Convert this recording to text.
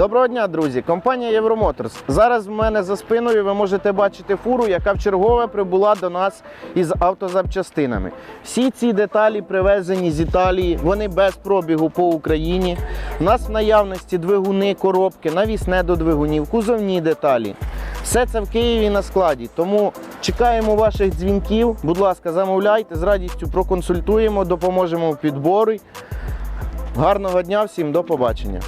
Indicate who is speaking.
Speaker 1: Доброго дня, друзі! Компанія Євромоторс. Зараз в мене за спиною ви можете бачити фуру, яка вчергове прибула до нас із автозапчастинами. Всі ці деталі привезені з Італії, вони без пробігу по Україні. У нас в наявності двигуни, коробки, навісне до двигунів, кузовні деталі. Все це в Києві на складі. Тому чекаємо ваших дзвінків. Будь ласка, замовляйте, з радістю проконсультуємо, допоможемо в підборі. Гарного дня всім, до побачення.